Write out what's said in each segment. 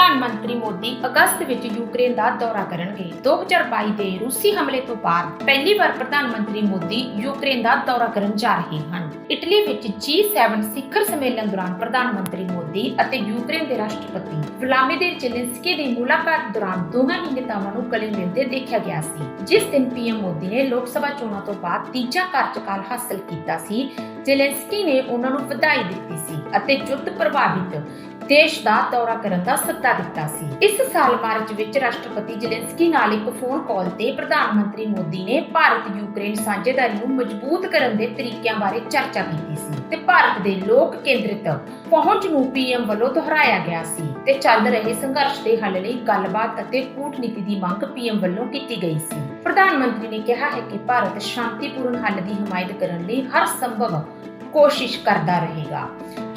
ਪ੍ਰਧਾਨ ਮੰਤਰੀ ਮੋਦੀ ਅਗਸਤ ਵਿੱਚ ਯੂਕਰੇਨ ਦਾ ਦੌਰਾ ਕਰਨਗੇ। 2022 ਦੇ ਰੂਸੀ ਹਮਲੇ ਤੋਂ ਬਾਅਦ ਪਹਿਲੀ ਵਾਰ ਪ੍ਰਧਾਨ ਮੰਤਰੀ ਮੋਦੀ ਯੂਕਰੇਨ ਦਾ ਦੌਰਾ ਕਰਨ ਜਾ ਰਹੇ ਹਨ। ਇਟਲੀ ਵਿੱਚ G7 ਸਿਖਰ ਸੰਮੇਲਨ ਦੌਰਾਨ ਪ੍ਰਧਾਨ ਮੰਤਰੀ ਮੋਦੀ ਅਤੇ ਯੂਕਰੇਨ ਦੇ ਰਾਸ਼ਟਰਪਤੀ ਵਲਾਦੀਮੀਰ ਜ਼ੈਲੈਂਸਕੀ ਦੀ ਮੁਲਾਕਾਤ ਦੌਰਾਨ ਦੋਹਾਂ ਹੀ ਨੇਤਾਵਾਂ ਨੂੰ ਗਲੇ ਮਿਲਦੇ ਦੇਖਿਆ ਗਿਆ ਸੀ। ਜਿਸ ਦਿਨ ਪੀਐਮ ਮੋਦੀ ਨੇ ਲੋਕ ਸਭਾ ਚੋਣਾਂ ਤੋਂ ਬਾਅਦ ਤੀਜਾ ਕਾਰਜਕਾਲ ਹਾਸਲ ਕੀਤਾ ਸੀ। ਜ਼ੈਲੈਂਸਕੀ ਨੇ ਉਹਨਾਂ ਨੂੰ ਵਧਾਈ ਦਿੱਤੀ ਸੀ ਅਤੇ ਯੁੱਧ ਪ੍ਰਭਾਵਿਤ ਦੇਸ਼ ਦਾ ਦੌਰਾ ਕਰਨ ਦਾ ਸੱਦਾ ਦਿੱਤਾ ਸੀ। ਇਸ ਸਾਲ ਮਾਰਚ ਵਿੱਚ ਰਾਸ਼ਟਰਪਤੀ ਜ਼ੈਲੈਂਸਕੀ ਨਾਲ ਇੱਕ ਫੋਨ ਕਾਲ ਤੇ ਪ੍ਰਧਾਨ ਮੰਤਰੀ ਮੋਦੀ ਨੇ ਭਾਰਤ ਯੂਕਰੇਨ ਸਾਂਝੇਦਾਰੀ ਨੂੰ ਮਜ਼ਬੂਤ ਕਰਨ ਦੇ ਤਰੀਕਿਆਂ ਬਾਰੇ ਚਰਚਾ ਕੀਤੀ ਸੀ ਤੇ ਭਾਰਤ ਦੇ ਲੋਕ ਕੇਂਦਰਿਤ ਪਹੁੰਚ ਨੂੰ ਪੀਐਮ ਵੱਲੋਂ ਦੁਹਰਾਇਆ ਗਿਆ ਸੀ ਤੇ ਚੱਲ ਰਹੇ ਸੰਘਰਸ਼ ਦੇ ਹੱਲ ਲਈ ਗੱਲਬਾਤ ਅਤੇ ਕੂਟਨੀਤੀ ਦੀ ਮੰਗ ਪੀਐਮ ਵੱਲੋਂ ਕੀਤੀ ਗਈ ਸੀ। ਪ੍ਰਧਾਨ ਮੰਤਰੀ ਨੇ ਕਿਹਾ ਹੈ ਕਿ ਭਾਰਤ ਸ਼ਾਂਤੀਪੂਰਨ ਹੱਲ ਦੀ ਹਮਾਇਤ ਕਰਨ ਲਈ ਹਰ ਸੰਭਵ ਕੋਸ਼ਿਸ਼ ਕਰਦਾ ਰਹੇਗਾ।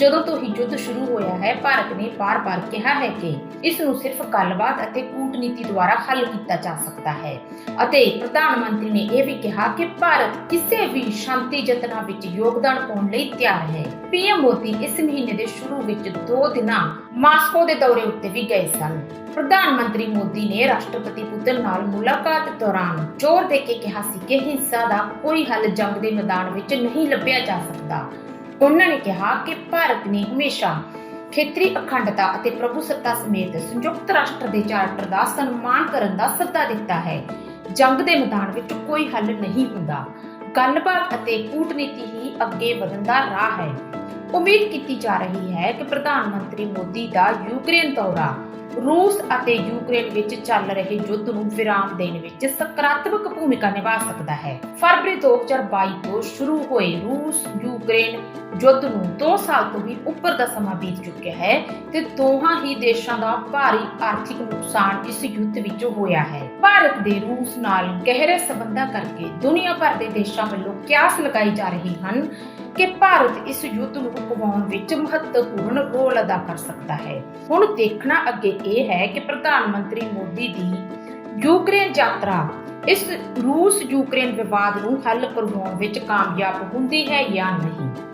ਜਦੋਂ ਤੋਂ ਹੀ ਯੁੱਧ ਸ਼ੁਰੂ ਹੋਇਆ ਹੈ, ਭਾਰਤ ਨੇ ਬਾਰ-ਬਾਰ ਕਿਹਾ ਹੈ ਕਿ ਇਸ ਨੂੰ ਸਿਰਫ ਗੱਲਬਾਤ ਅਤੇ ਕੂਟਨੀਤੀ ਦੁਆਰਾ ਹੱਲ ਕੀਤਾ ਜਾ ਸਕਦਾ ਹੈ। ਅਤੇ ਪ੍ਰਧਾਨ ਮੰਤਰੀ ਨੇ ਇਹ ਵੀ ਕਿਹਾ ਕਿ ਭਾਰਤ ਕਿਸੇ ਵੀ ਸ਼ਾਂਤੀ ਯਤਨਾਂ ਵਿੱਚ ਯੋਗਦਾਨ ਪਾਉਣ ਲਈ ਤਿਆਰ ਹੈ। ਪੀਐਮ ਮੋਦੀ ਇਸ ਮਹੀਨੇ ਦੇ ਸ਼ੁਰੂ ਵਿੱਚ 2 ਦਿਨਾਂ ਮਾਸਕੋ ਦੇ ਦੌਰੇ ਉੱਤੇ ਵੀ ਗਏ ਸਨ। ਪ੍ਰਧਾਨ ਮੰਤਰੀ ਮੋਦੀ ਨੇ ਰਾਸ਼ਟਰਪਤੀ ਪੁਤਨ ਨਾਲ ਮੁਲਾਕਾਤ ਦੌਰਾਨ ਜ਼ੋਰ ਦੇ ਕੇ ਕਿਹਾ ਸੀ ਕਿ ਹਿੰਸਾ ਦਾ ਕੋਈ ਹੱਲ ਜੰਗ ਦੇ ਮੈਦਾਨ ਵਿੱਚ ਨਹੀਂ ਲੱਭਿਆ ਜਾ ਸਕਦਾ। ਉਹਨਾਂ ਨੇ ਕਿਹਾ ਕਿ ਭਾਰਤ ਨੇ ਹਮੇਸ਼ਾ ਖੇਤਰੀ ਅਖੰਡਤਾ ਅਤੇ ਪ੍ਰਭੂਸੱਤਾ ਸਮੇਤ ਸੰਯੁਕਤ ਰਾਸ਼ਟਰ ਦੇ ਚਾਰਟਰ ਦਾ ਸਨਮਾਨ ਕਰਨ ਦਾ ਸੱਦਾ ਦਿੱਤਾ ਹੈ। ਜੰਗ ਦੇ ਮੈਦਾਨ ਵਿੱਚ ਕੋਈ ਹੱਲ ਨਹੀਂ ਹੁੰਦਾ। ਗੱਲਬਾਤ ਅਤੇ ਕੂਟਨੀਤੀ ਹੀ ਅੱਗੇ ਵਧਣ ਦਾ ਰਾਹ ਹੈ। ਉਮੀਦ ਕੀਤੀ ਜਾ ਰਹੀ ਹੈ ਕਿ ਪ੍ਰਧਾਨ ਮੰਤਰੀ ਮੋਦੀ ਦਾ ਯੂਕਰੇਨ ਦੌਰਾ ਰੂਸ ਅਤੇ ਯੂਕਰੇਨ ਵਿੱਚ ਚੱਲ ਰਹੇ ਯੁੱਧ ਨੂੰ ਵਿਰਾਮ ਦੇਣ ਵਿੱਚ ਸਕਾਰਾਤਮਕ ਭੂਮਿਕਾ ਨਿਭਾ ਸਕਦਾ ਹੈ। ਫਰਵਰੀ 2022 ਤੋਂ ਸ਼ੁਰੂ ਹੋਏ ਰੂਸ, ਯੂਕਰੇਨ ਯੁੱਧ ਨੂੰ 2 ਸਾਲ ਤੋਂ ਵੀ ਉੱਪਰ ਦਾ ਸਮਾਂ ਬੀਤ ਚੁੱਕਿਆ ਹੈ ਤੇ ਦੋਹਾਂ ਹੀ ਦੇਸ਼ਾਂ ਦਾ ਭਾਰੀ ਆਰਥਿਕ ਨੁਕਸਾਨ ਇਸ ਯੁੱਧ ਵਿੱਚ ਹੋਇਆ ਹੈ। ਭਾਰਤ ਦੇ ਰੂਸ ਨਾਲ ਗਹਿਰੇ ਸਬੰਧਾਂ ਕਰਕੇ ਦੁਨੀਆ ਭਰ ਦੇ ਦੇਸ਼ਾਂ ਵੱਲੋਂ ਕਿਆਸ ਲਗਾਈ ਜਾ ਰਹੀ ਹਨ ਕਿ ਭਾਰਤ ਇਸ ਯੁੱਧ ਨੂੰ ਰੁਕਵਾਉਣ ਵਿੱਚ ਮਹੱਤਵਪੂਰਨ ਰੋਲ ਅਦਾ ਕਰ ਸਕਦਾ ਹੈ। ਹੁਣ ਦੇਖਣਾ ਅੱਗੇ ਇਹ ਹੈ ਕਿ ਪ੍ਰਧਾਨ ਮੰਤਰੀ ਮੋਦੀ ਦੀ ਯੂਕਰੇਨ ਯਾਤਰਾ, ਇਸ ਰੂਸ ਯੂਕਰੇਨ ਵਿਵਾਦ ਨੂੰ ਹੱਲ ਕਰਵਾਉਣ ਵਿੱਚ ਕਾਮਯਾਬ ਹੁੰਦੀ ਹੈ ਜਾਂ ਨਹੀਂ?